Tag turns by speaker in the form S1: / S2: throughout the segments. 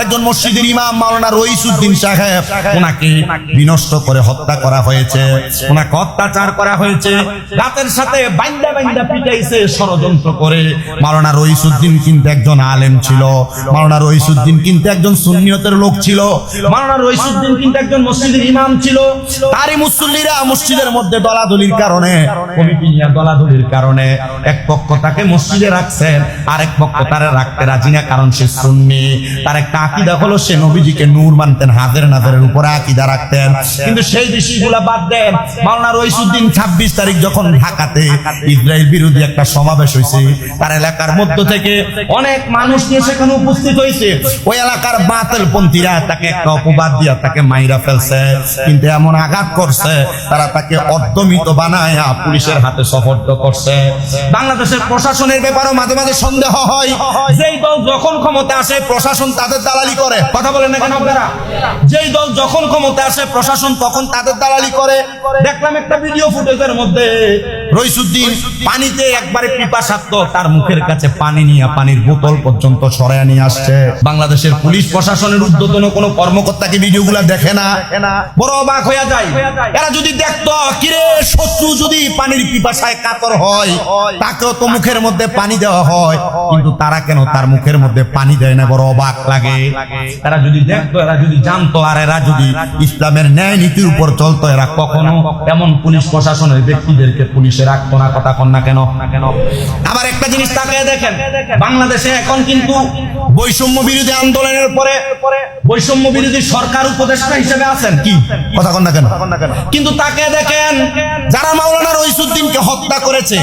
S1: একজন মসজিদের ইমাম মাওলানা রইসুদ্দিন সাহেব, ওনাকে বিনষ্ট করে হত্যা করা হয়েছে। ওনাকে অত্যাচার করা হয়েছে। রাতের সাথে বাইন্দা বাইন্দা পিটাইছে ষড়যন্ত্র করে। মাওলানা রইসুদ্দিন কিন্তু একজন আলেম ছিল। মাওলানা রইসুদ্দিন কিন্তু একজন সুন্নিয়তের লোক ছিল। মাওলানা রইসুদ্দিন কিন্তু একজন মসজিদের ইমাম ছিল। তারই মুসল্লিরা মসজিদের মধ্যে দলাদলির কারণে, কমিটি নিয়ে দলাদলির কারণে এক পক্ষ তাকে মসজিদে রাখছেন, আরেক পক্ষ তারা রাখতে রাজি না, কারণ সে সুন্নি। তার একটা আকিদা হলো সে নবীজিকে নূর মানতেন হাজার নাজারের উপরে আকিদা রাখতেন। কিন্তু সেই বিষয়গুলা বাদ দেন, মাওলানা রইসুদ্দিন ছাব্বিশ তারিখ যখন ঢাকাতে ইসরায়েল বিরোধী একটা সমাবেশ হয়েছে তার এলাকার মধ্য থেকে অনেক মানুষ নিয়ে সেখানে উপস্থিত হয়েছে ওই এলাকার বাতিল পন্থীরা তাকে একটা অপবাদ দিয়া তাকে মাইরা ফেলছে, কিন্তু এমন আঘাত করছে, তারা তাকে অর্ধমিত বানায় পুলিশের হাতে সফর্দ করছে। বাংলাদেশের প্রশাসনের ব্যাপারেও মাঝে মাঝে সন্দেহ হয়। যেই দল যখন ক্ষমতা আসে, প্রশাসন তাদের দালালি করে। কথা বলেন না কেন? আপনারা যেই দল যখন ক্ষমতা আসে প্রশাসন তখন তাদের দালালি করে। দেখলাম একটা ভিডিও ফুটেজের মধ্যে। রইসুদ্দিন, পানিতে একবারে পিপাসাক্ত, তার মুখের কাছে পানি নিয়ে পানির বোতল পর্যন্ত সরায় নিয়ে আসছে। বাংলাদেশের পুলিশ প্রশাসনের উদ্যোতন কোনো কর্মকর্তাকে ভিডিওগুলো দেখে না? বড় অবাক হয়ে যায়। এরা যদি দেখতো, কিরে শত্রু যদি পানির পিপাসায় কাতর হয়, তাকেও তো মুখের মধ্যে পানি দেওয়া হয়। কিন্তু তারা কেন তার মুখের মধ্যে পানি দেয় না? বড় অবাক লাগে। এরা যদি দেখতো, এরা যদি জানতো, আর এরা যদি ইসলামের ন্যায় নীতির উপর চলতো, এরা কখনো এমন পুলিশ প্রশাসনের ব্যক্তিদেরকে পুলিশে রাখতো না, কথা কন না কেন? কেন আবার একটা জিনিস তাকে দেখেন, বাংলাদেশে এখন কিন্তু বৈষম্য বিরোধী আন্দোলনের পরে বৈষম্য বিরোধী সরকার উপদেষ্টা হিসেবে আছেন কি? কথা কন না কেন? কিন্তু তাকে দেখেন যারা মাওলানা রইসুদ্দিনকে হত্যা করেছে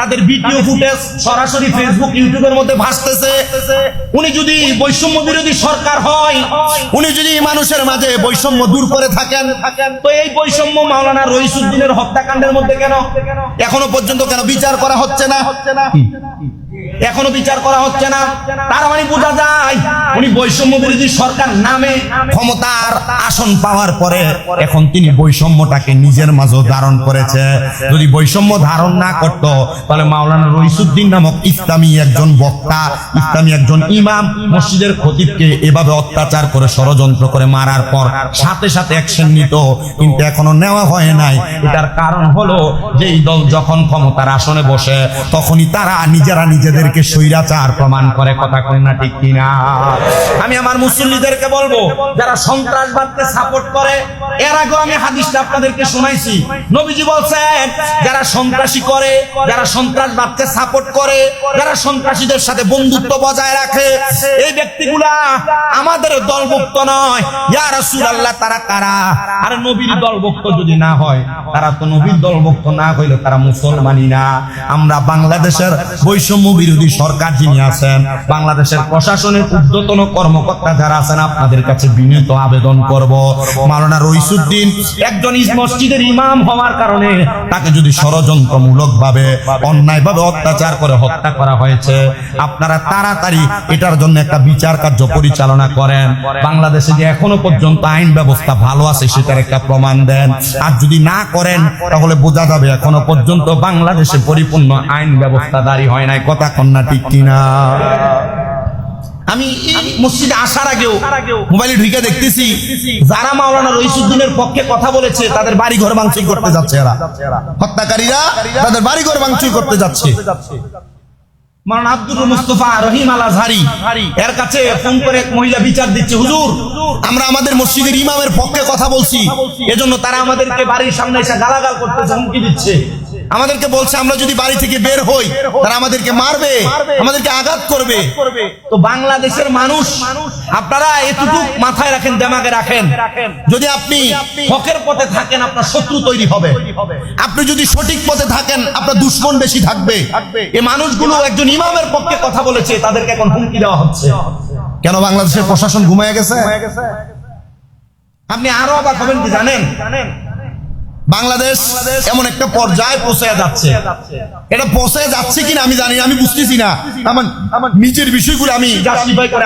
S1: তাদের ভিডিও ফুটেজ সরাসরি ফেসবুক ইউটিউবের মধ্যে ভাসতেছে। উনি যদি বৈষম্য বিরোধী সরকার হয় উনি যদি মানুষের মাঝে বৈষম্য দূর করে থাকেন তো এই বৈষম্য মাওলানা রইসুদ্দিনের হত্যাকাণ্ডের মধ্যে কেন? এখনও পর্যন্ত কেন বিচার করা হচ্ছে না? হচ্ছে না। এখনও বিচার করা হচ্ছে না। তার মানে বোঝা যায়, উনি বৈষম্য বিরোধী সরকার নামে ক্ষমতার আসন পাওয়ার পরে এখন তিনি বৈষম্যটাকে নিজের মাঝে ধারণ করেছে। যদি বৈষম্য ধারণ না করত, তাহলে মাওলানা রইসুদ্দিন নামক ইসলামী একজন বক্তা, ইসলামী একজন ইমাম মসজিদের খতিবকে এভাবে অত্যাচার করে, ষড়যন্ত্র করে মারার পর সাথে সাথে অ্যাকশন নিত কিন্তু এখনও নেওয়া হয় নাই। এটার কারণ হলো যে এই দল যখন ক্ষমতার আসনে বসে, তখনই তারা নিজেরা নিজেদেরকে স্বৈরাচার প্রমাণ করে কথা কয় না ঠিক কিনা? আমি আমার মুসল্লিদেরকে বলব, যারা সন্ত্রাসবাদকে সাপোর্ট করে, এর আগেও আমি হাদিসটা আপনাদেরকে শোনাইছি। নবীজি বলছেন, যারা সন্ত্রাসী করে, যারা সন্ত্রাসবাদকে সাপোর্ট করে, যারা সন্ত্রাসীদের সাথে বন্ধুত্ব বজায় রাখে, এই ব্যক্তিগুলা আমাদের দলভুক্ত নয়। ইয়া রাসূলুল্লাহ, তারা কারা? আর নবীর দলভুক্ত যদি না হয়, তারা তো নবীর দলভুক্ত না হইলে তারা মুসলমানই না। আমরা বাংলাদেশের বৈষম্য বিরোধী সরকার যিনি আছেন, বাংলাদেশের প্রশাসনের ঊর্ধ্বতন কর্মকর্তা যারা আছেন, আপনাদের কাছে বিনীত আবেদন করব। মাওলানা রইসুদ্দিন একজন মসজিদের ইমাম হওয়ার কারণে তাকে যদি ষড়যন্ত্রমূলক ভাবে অন্যায় ভাবে অত্যাচার করে হত্যা করা হয়েছে, আপনারা তাড়াতাড়ি এটার জন্য একটা বিচার কার্য পরিচালনা করেন। বাংলাদেশে যে এখনও পর্যন্ত আইন ব্যবস্থা ভালো আছে, সেটার একটা প্রমাণ দেন। আর যদি না করেন, তাহলে বোঝা যাবে এখনও পর্যন্ত বাংলাদেশে পরিপূর্ণ আইন ব্যবস্থা দাঁড়ি হয় নাই। কথা কন্যা ঠিক কিনা? আমি মসজিদে আসার আগেও মোবাইলে ঢুকে দেখতেছি, যারা মাওলানা পক্ষে কথা বলেছে, তাদের বাড়ি ঘর ভাঙচুর করতে যাচ্ছে এরা। হত্যাকারীরা তাদের বাড়ি ঘর ভাঙচুর করতে যাচ্ছে। আব্দুল মুস্তফা রহিম এর কাছে ফোন করে এক মহিলা বিচার দিচ্ছে, হুজুর, আমরা আমাদের মসজিদের ইমামের পক্ষে কথা বলছি। এজন্য তারা আমাদেরকে বাড়ির সামনে এসে গালাগাল করতেছে হুমকি দিচ্ছে। আমাদেরকে বলছে আমরা যদি বাড়ি থেকে বের হই তারা আমাদেরকে মারবে আমাদেরকে আঘাত করবে। তো বাংলাদেশের মানুষ আপনারা এতটুকু মাথায় রাখেন দেমাগে রাখেন। যদি আপনি হকের পথে থাকেন আপনার শত্রু তৈরি হবে। আপনি যদি সঠিক পথে থাকেন আপনার দুশ্মন বেশি থাকবে। এই মানুষগুলো একজন ইমামের পক্ষে কথা বলেছে তাদেরকে এখন হুমকি দেওয়া হচ্ছে। কেন বাংলাদেশের প্রশাসন ঘুমায় গেছে? আপনি আরও অবাক হবেন কি জানেন। বাংলাদেশ এমন একটা পর্যায়ে পৌঁছে যাচ্ছে। এটা পৌঁছে যাচ্ছে কিনা আমি জানি না, আমি বুঝতেছি না। আমার আমার নিজের বিষয়গুলো আমি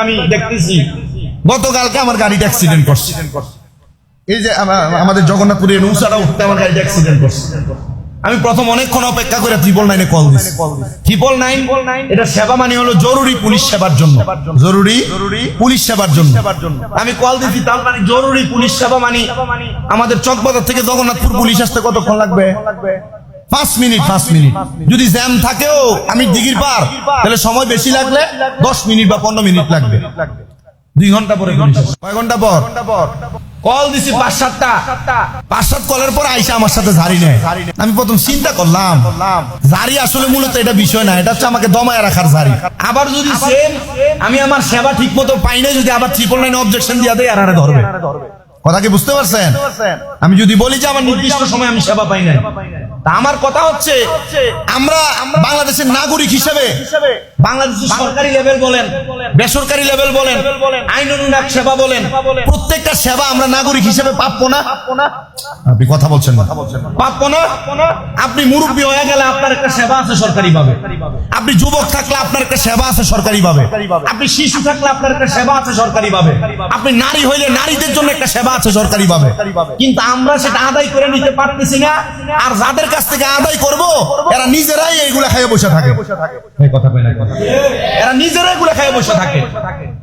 S1: আমি দেখতেছি। গতকালকে আমার গাড়িটা অ্যাক্সিডেন্ট করছে। এই যে আমাদের জগন্নাথপুরে নৌসারা উঠতে আমার গাড়িটা অ্যাক্সিডেন্ট করছে। আমি প্রথম অনেকক্ষণ অপেক্ষা করে ত্রিপল নাইনে কল দিছি। ট্রিপল নাইন এটা সেবা মানে হলো জরুরি পুলিশ সেবার জন্য। জরুরি পুলিশ সেবার জন্য। আমি কল দিছি, তার মানে জরুরি পুলিশ সেবা মানে আমাদের চকবাজার থেকে জগন্নাথপুর পুলিশ আসতে কতক্ষণ লাগবে? পাঁচ মিনিট পাঁচ মিনিট। যদি জ্যাম থাকেও, আমি দিঘির পার, তাহলে সময় বেশি লাগলে দশ মিনিট বা পনেরো মিনিট লাগবে। দুই ঘণ্টা পরে। কয় ঘণ্টা পর? কল দিছি পাঁচ সাতটা। পাঁচ সাত কলের পর আইসা আমার সাথে ঝাড়ি নেয়। আমি প্রথম চিন্তা করলাম, ঝাড়ি আসলে মূলত এটা বিষয় না, এটা হচ্ছে আমাকে দমায় রাখার ঝাড়ি। আবার যদি সেম আমি আমার সেবা ঠিক মতো পাই না যদি আবার ট্রিপল নাইন অবজেকশন দিয়ে দেয় আর ধরবে। কথা কি বুঝতে পারছেন? আমি যদি বলি যে আমার নির্দিষ্ট সময় আমি সেবা পাই নাই। তা আমার কথা হচ্ছে আমরা বাংলাদেশের নাগরিক হিসেবে বাংলাদেশের সরকারি লেভেল বলেন বেসরকারি লেভেল বলেন আইন অনুরাগ সেবা বলেন প্রত্যেকটা সেবা আমরা নাগরিক হিসেবে প্রাপ্য না। আপনি কথা বলছেন না। প্রাপ্য না। আপনি মুরব্বী হয়ে গেলে আপনার একটা সেবা আছে সরকারি ভাবে। আপনি যুবক থাকলে আপনার একটা সেবা আছে সরকারি ভাবে। আপনি শিশু থাকলে আপনার একটা সেবা আছে সরকারি ভাবে। আপনি নারী হইলে নারীদের জন্য একটা সেবা আছে কিন্তু আমরা সেটা আদায় করে নিতে পারতেছি না। আর যাদের কাছ থেকে আদায় করব এরা নিজেরাই এইগুলা খাইয়ে বসে থাকে। কথা এরা নিজেরাই এগুলা খাইয়ে বসে থাকে।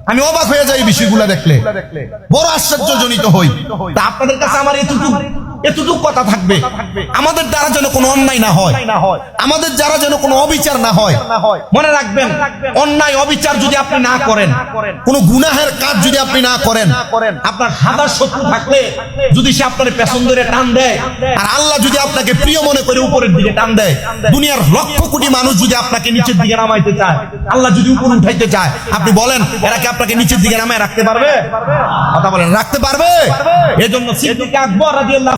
S1: আমি অবাক হয়ে যাই বিষয়গুলা দেখলে। বড় আশ্চর্যজনিত হই। তা আপনাদের কাছে আমার এতটুকু এতটুকু কথা থাকবে। আমাদের দ্বারা যেন কোনো অন্যায় না হয়। আমাদের দ্বারা যেন কোনো অবিচার না হয়। মনে রাখবেন অন্যায় অবিচার যদি আপনি না করেন কোনো গুনাহের কাজ যদি আপনি না করেন আপনার হাজার শত্রু থাকলে যদি সে আপনার পেছন ধরে টান দেয় আর আল্লাহ যদি আপনাকে প্রিয় মনে করে উপরের দিকে টান দেয় দুনিয়ার লক্ষ কোটি মানুষ যদি আপনাকে নিচের দিকে নামাইতে চায় আল্লাহ যদি উপর উঠাইতে চায় আপনি বলেন এরা কি আপনাকে নিচের দিকে নামায় রাখতে পারবে? কথা বলেন রাখতে পারবে। এজন্য সিদ্দিক আকবর রাদিয়াল্লাহু